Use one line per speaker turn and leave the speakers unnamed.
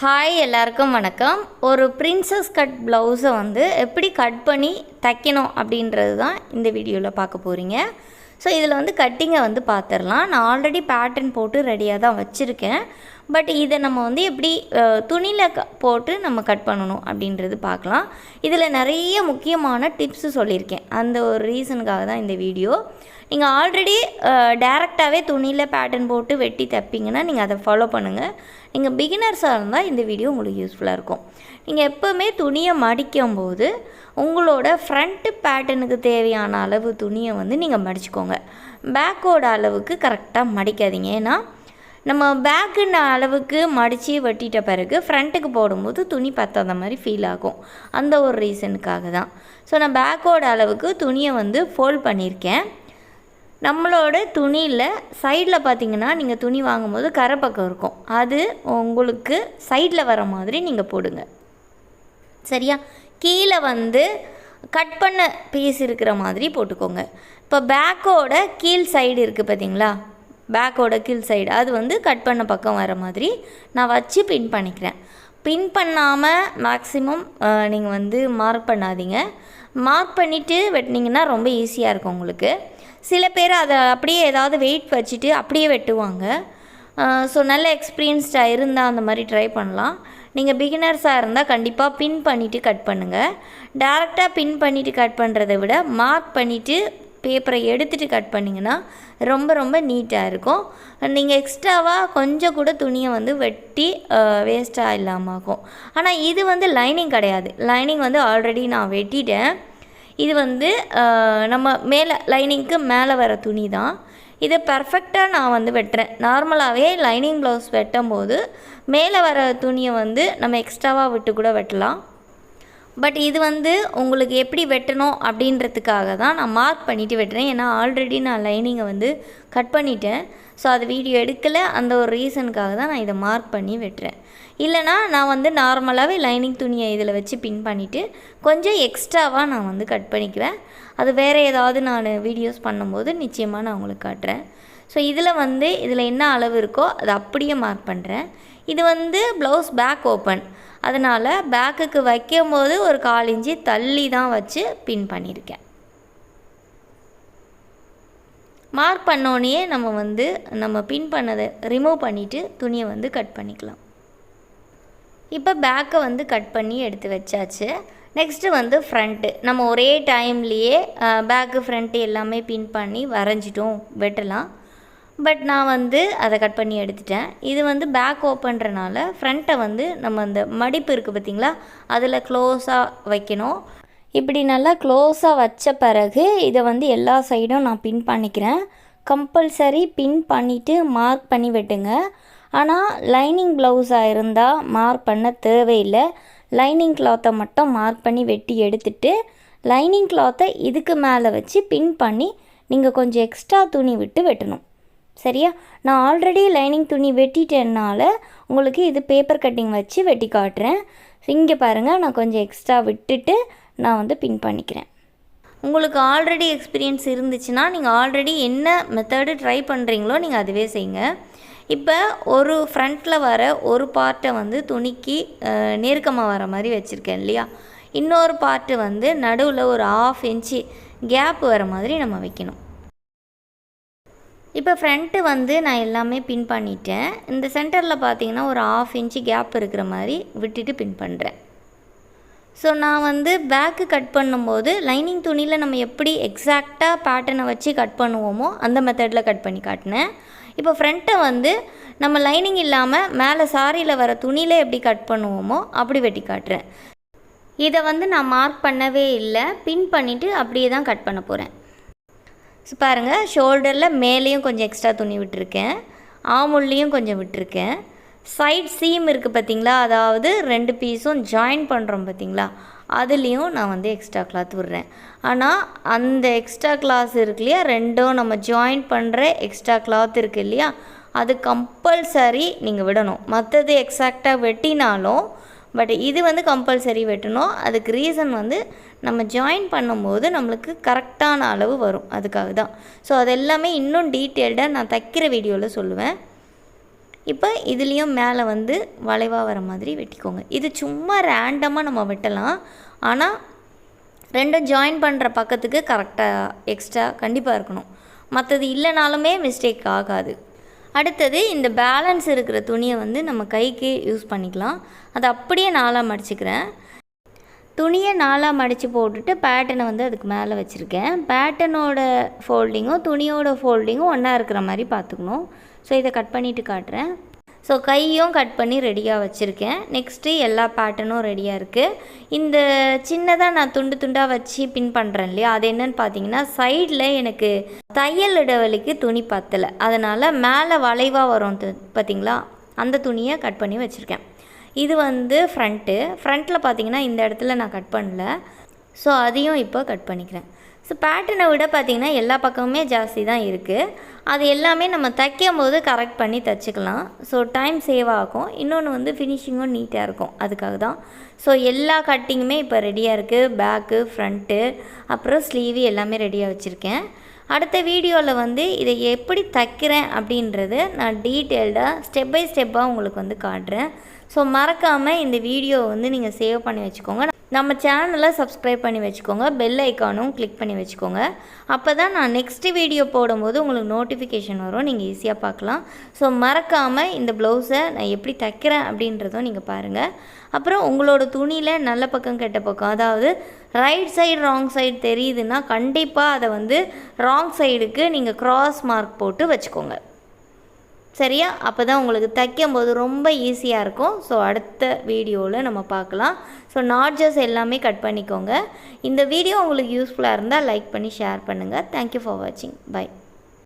Hi எல்லாருக்கும் வணக்கம். ஒரு பிரின்சஸ் கட் ப்ளவுஸை வந்து எப்படி கட் பண்ணி தைக்கணும் அப்படின்றது தான் இந்த வீடியோவில் பார்க்க போகிறீங்க ஸோ இதில் வந்து கட்டிங்கை வந்து பார்த்துடலாம் நான் ஆல்ரெடி பேட்டர்ன் போட்டு ரெடியாக தான் வச்சுருக்கேன். பட் இதை நம்ம வந்து எப்படி துணியில் க போட்டு நம்ம கட் பண்ணணும் அப்படின்றது பார்க்கலாம். இதில் நிறைய முக்கியமான டிப்ஸு சொல்லியிருக்கேன். அந்த ஒரு ரீசனுக்காக தான் இந்த வீடியோ நீங்கள் ஆல்ரெடி டேரெக்டாகவே துணியில் பேட்டர்ன் போட்டு வெட்டி தைப்பிங்கன்னா நீங்கள் அதை ஃபாலோ பண்ணுங்கள் நீங்கள் பிகினர்ஸாக இருந்தால் இந்த வீடியோ உங்களுக்கு யூஸ்ஃபுல்லாக இருக்கும். நீங்கள் எப்போவுமே துணியை மடிக்கும் போது உங்களோட ஃப்ரண்ட்டு பேட்டர்னுக்கு தேவையான அளவு துணியை வந்து நீங்கள் மடிச்சுக்கோங்க. பேக்கோட அளவுக்கு கரெக்டாக மடிக்காதீங்க. ஏன்னா நம்ம பேக்குன்ன அளவுக்கு மடித்து வெட்டிட்ட பிறகு ஃப்ரண்ட்டுக்கு போடும்போது துணி பத்தாத மாதிரி ஃபீல் ஆகும். அந்த ஒரு ரீசனுக்காக தான். ஸோ நான் பேக்கோட அளவுக்கு துணியை வந்து ஃபோல்ட் பண்ணியிருக்கேன். நம்மளோட துணியில் சைடில் பார்த்தீங்கன்னா நீங்கள் துணி வாங்கும்போது கரை பக்கம் இருக்கும். அது உங்களுக்கு சைடில் வர மாதிரி நீங்கள் போடுங்க. சரியா? கீழே வந்து கட் பண்ண பீஸ் இருக்கிற மாதிரி போட்டுக்கோங்க. இப்போ பேக்கோட கீழ் சைடு இருக்குது பார்த்தீங்களா பேக்கோட கீழ் சைடு அது வந்து கட் பண்ண பக்கம் வர மாதிரி நான் வச்சு பின் பண்ணிக்கிறேன். பின் பண்ணாமல் மேக்ஸிமம் நீங்கள் வந்து மார்க் பண்ணாதீங்க. மார்க் பண்ணிவிட்டு வெட்டினீங்கன்னா ரொம்ப ஈஸியாக இருக்கும் உங்களுக்கு. சில பேர் அதை அப்படியே ஏதாவது வெயிட் வச்சுட்டு அப்படியே வெட்டுவாங்க. ஸோ நல்ல எக்ஸ்பீரியன்ஸ்டாக இருந்தால் அந்த மாதிரி ட்ரை பண்ணலாம். நீங்கள் பிகினர்ஸாக இருந்தால் கண்டிப்பாக பின் பண்ணிவிட்டு கட் பண்ணுங்கள் டேரெக்டாக பின் பண்ணிவிட்டு கட் பண்ணுறதை விட மார்க் பண்ணிவிட்டு பேப்பரை எடுத்துகிட்டு கட் பண்ணிங்கன்னா ரொம்ப ரொம்ப நீட்டாக இருக்கும். நீங்கள் எக்ஸ்ட்ராவாக கொஞ்சம் கூட துணியை வந்து வெட்டி வேஸ்ட்டாக இல்லாமல் ஆகும். ஆனால் இது வந்து லைனிங் கிடையாது. லைனிங் வந்து ஆல்ரெடி நான் வெட்டிட்டேன். இது வந்து நம்ம மேலே லைனிங்க்கு மேலே வர துணி தான் இதை பர்ஃபெக்டாக நான் வந்து வெட்டுறேன். நார்மலாகவே லைனிங் ப்ளவுஸ் வெட்டும் போது மேலே வர துணியை வந்து நம்ம எக்ஸ்ட்ராவாக விட்டு கூட வெட்டலாம். பட் இது வந்து உங்களுக்கு எப்படி வெட்டணும் அப்படின்றதுக்காக தான் நான் மார்க் பண்ணிவிட்டு வெட்டுறேன். ஏன்னா ஆல்ரெடி நான் லைனிங்கை வந்து கட் பண்ணிட்டேன். ஸோ அது வீடியோ எடுக்கலை. அந்த ஒரு ரீசனுக்காக தான் நான் இதை மார்க் பண்ணி வெட்டுறேன். இல்லைனா நான் வந்து நார்மலாகவே லைனிங் துணியை இதில் வச்சு பின் பண்ணிவிட்டு கொஞ்சம் எக்ஸ்ட்ராவாக நான் வந்து கட் பண்ணிக்குவேன். அது வேறு ஏதாவது நான் வீடியோஸ் பண்ணும்போது நிச்சயமாக நான் உங்களுக்கு காட்டுறேன். ஸோ இதில் வந்து இதில் என்ன அளவு இருக்கோ அதை அப்படியே மார்க் பண்ணுறேன் இது வந்து ப்ளவுஸ் பேக் ஓப்பன் அதனால் பேக்குக்கு வைக்கும்போது ஒரு கால் இன்ச்சு தள்ளி தான் வச்சு பின் பண்ணியிருக்கேன் மார்க் பண்ணோடனே நம்ம வந்து நம்ம பின் பண்ணதை ரிமூவ் பண்ணிவிட்டு துணியை வந்து கட் பண்ணிக்கலாம். இப்போ பேக்கை வந்து கட் பண்ணி எடுத்து வச்சாச்சு. நெக்ஸ்ட்டு வந்து ஃப்ரண்ட்டு நம்ம ஒரே டைம்லேயே பேக்கு ஃப்ரண்ட்டு எல்லாமே பின் பண்ணி வரைஞ்சிட்டோம் வெட்டலாம். பட் நான் வந்து அதை கட் பண்ணி எடுத்துட்டேன். இது வந்து பேக் ஓப்பன்றனால ஃப்ரண்ட்டை வந்து நம்ம அந்த மடிப்பு இருக்குது பார்த்திங்களா? அதில் க்ளோஸாக வைக்கணும். இப்படி நல்லா க்ளோஸாக வச்ச பிறகு இதை வந்து எல்லா சைடும் நான் பின் பண்ணிக்கிறேன். கம்பல்சரி பின் பண்ணிவிட்டு மார்க் பண்ணி வெட்டுங்க. ஆனால் லைனிங் ப்ளவுஸாக இருந்தால் மார்க் பண்ண தேவையில்லை. லைனிங் கிளாத்தை மட்டும் மார்க் பண்ணி வெட்டி எடுத்துட்டு லைனிங் கிளாத்தை இதுக்கு மேலே வச்சு பின் பண்ணி நீங்கள் கொஞ்சம் எக்ஸ்ட்ரா துணி விட்டு வெட்டணும். சரியா? நான் ஆல்ரெடி லைனிங் துணி வெட்டிட்டேனால உங்களுக்கு இது பேப்பர் கட்டிங் வச்சு வெட்டி காட்டுறேன். இங்கே பாருங்கள் நான் கொஞ்சம் எக்ஸ்ட்ரா விட்டுட்டு நான் வந்து பின் பண்ணிக்கிறேன். உங்களுக்கு ஆல்ரெடி எக்ஸ்பீரியன்ஸ் இருந்துச்சுன்னா நீங்கள் ஆல்ரெடி என்ன மெத்தடு ட்ரை பண்ணுறீங்களோ நீங்கள் அதுவே செய்யுங்க. இப்போ ஒரு ஃப்ரண்ட்டில் வர ஒரு பார்ட்டை வந்து துணிக்கு நெருக்கமாக வர மாதிரி வச்சுருக்கேன் இல்லையா? இன்னொரு பார்ட்டு வந்து நடுவில் ஒரு ஆஃப் இன்ச்சு கேப் வர மாதிரி நம்ம வைக்கணும். இப்போ ஃப்ரண்ட்டு வந்து நான் எல்லாமே பின் பண்ணிட்டேன். இந்த சென்டரில் பார்த்தீங்கன்னா ஒரு ஆஃப் இன்ச்சு கேப் இருக்கிற மாதிரி விட்டுட்டு பின் பண்ணுறேன் ஸோ நான் வந்து பேக்கு கட் பண்ணும்போது லைனிங் துணியில் நம்ம எப்படி எக்ஸாக்டாக பேட்டர்னை வச்சு கட் பண்ணுவோமோ அந்த மெத்தடில் கட் பண்ணி காட்டினேன். இப்போ ஃப்ரண்ட்டை வந்து நம்ம லைனிங் இல்லாமல் மேலே சாரியில் வர துணியில் எப்படி கட் பண்ணுவோமோ அப்படி வெட்டி காட்டுறேன். இதை வந்து நான் மார்க் பண்ணவே இல்லை. பின் பண்ணிவிட்டு அப்படியே தான் கட் பண்ண போகிறேன் ஸோ பாருங்கள் ஷோல்டரில் மேலேயும் கொஞ்சம் எக்ஸ்ட்ரா துணி விட்டுருக்கேன். ஆமுள்லேயும் கொஞ்சம் விட்டுருக்கேன். சைட் சீம் இருக்குது பார்த்தீங்களா அதாவது ரெண்டு பீஸும் ஜாயின் பண்ணுறோம் பார்த்தீங்களா அதுலேயும் நான் வந்து எக்ஸ்ட்ரா கிளாத் விடுறேன். ஆனால் அந்த எக்ஸ்ட்ரா கிளாஸ் இருக்கு இல்லையா? ரெண்டும் நம்ம ஜாயின் பண்ணுற எக்ஸ்ட்ரா கிளாத் இருக்குது இல்லையா? அது கம்பல்சரி நீங்கள் விடணும். மற்றது எக்ஸாக்டாக வெட்டினாலும் பட் இது வந்து கம்பல்சரி வெட்டணும். அதுக்கு ரீசன் வந்து நம்ம ஜாயின் பண்ணும்போது நம்மளுக்கு கரெக்டான அளவு வரும். அதுக்காக தான். ஸோ அது எல்லாமே இன்னும் டீட்டெயில்டாக நான் தைக்கிற வீடியோவில் சொல்லுவேன். இப்போ இதுலேயும் மேலே வந்து வளைவாக வர மாதிரி வெட்டிக்கோங்க. இது சும்மா ரேண்டமாக நம்ம வெட்டலாம். ஆனால் ரெண்டும் ஜாயின் பண்ணுற பக்கத்துக்கு கரெக்டாக எக்ஸ்ட்ரா கண்டிப்பாக இருக்கணும். மற்றது இல்லைனாலுமே மிஸ்டேக் ஆகாது. அடுத்தது இந்த பேலன்ஸ் இருக்கிற துணியை வந்து நம்ம கைக்கு யூஸ் பண்ணிக்கலாம். அதை அப்படியே நாளாக மடிச்சுக்கிறேன். துணியை நாளாக மடித்து போட்டுட்டு பேட்டனை வந்து அதுக்கு மேலே வச்சுருக்கேன். பேட்டனோட ஃபோல்டிங்கும் துணியோட ஃபோல்டிங்கும் ஒன்றா இருக்கிற மாதிரி பார்த்துக்கணும். ஸோ இதை கட் பண்ணிவிட்டு காட்டுறேன். ஸோ கையும் கட் பண்ணி ரெடியாக வச்சுருக்கேன். நெக்ஸ்ட்டு எல்லா பேட்டர்னும் ரெடியாக இருக்குது இந்த சின்னதாக நான் துண்டு துண்டாக வச்சு பின் பண்ணுறேன் இல்லையா? அது என்னன்னு பார்த்தீங்கன்னா சைடில் எனக்கு தையல் இடைவெளிக்கு துணி பத்தலை. அதனால் மேலே வளைவாக வரும் பார்த்தீங்களா அந்த துணியை கட் பண்ணி வச்சுருக்கேன். இது வந்து ஃப்ரண்ட்டு ஃப்ரண்ட்டில் பார்த்தீங்கன்னா இந்த இடத்துல நான் கட் பண்ணல. ஸோ அதையும் இப்போ கட் பண்ணிக்கிறேன். ஸோ பேட்டர்னை விட பார்த்தீங்கன்னா எல்லா பக்கமுமே ஜாஸ்தி தான் இருக்குது அது எல்லாமே நம்ம தைக்கும் போது கரெக்ட் பண்ணி தைச்சிக்கலாம். ஸோ டைம் சேவ் ஆகும். இன்னொன்று வந்து ஃபினிஷிங்கும் நீட்டாக இருக்கும். அதுக்காக தான். ஸோ எல்லா கட்டிங்குமே இப்போ ரெடியாக இருக்குது பேக்கு ஃப்ரண்ட்டு அப்புறம் ஸ்லீவு எல்லாமே ரெடியாக வச்சுருக்கேன். அடுத்த வீடியோவில் வந்து இதை எப்படி தைக்கிறேன் அப்படின்றது நான் டீட்டெயில்டாக ஸ்டெப் பை ஸ்டெப்பாக உங்களுக்கு வந்து காட்டுறேன். ஸோ மறக்காமல் இந்த வீடியோவை வந்து நீங்கள் சேவ் பண்ணி வச்சுக்கோங்க. நம்ம சேனலை சப்ஸ்கிரைப் பண்ணி வச்சுக்கோங்க. பெல் ஐக்கானும் கிளிக் பண்ணி வச்சுக்கோங்க. அப்போ தான் நான் நெக்ஸ்ட்டு வீடியோ போடும்போது உங்களுக்கு நோட்டிஃபிகேஷன் வரும். நீங்கள் ஈஸியாக பார்க்கலாம். ஸோ மறக்காமல் இந்த ப்ளவுஸை நான் எப்படி தைக்கிறேன் அப்படின்றதும் நீங்கள் பாருங்கள் அப்புறம் உங்களோட துணியில் நல்ல பக்கம் கெட்ட பக்கம் அதாவது ரைட் சைடு ராங் சைடு தெரியுதுன்னா கண்டிப்பாக அதை வந்து ராங் சைடுக்கு நீங்கள் க்ராஸ் மார்க் போட்டு வச்சுக்கோங்க. சரியா? அப்போ தான் உங்களுக்கு தைக்கும் போது ரொம்ப ஈஸியாக இருக்கும். ஸோ அடுத்த வீடியோவில் நம்ம பார்க்கலாம். ஸோ நாட்ஜஸ் எல்லாமே கட் பண்ணிக்கோங்க. இந்த வீடியோ உங்களுக்கு யூஸ்ஃபுல்லாக இருந்தால் லைக் பண்ணி ஷேர் பண்ணுங்கள் தேங்க்யூ ஃபார் வாட்சிங் பை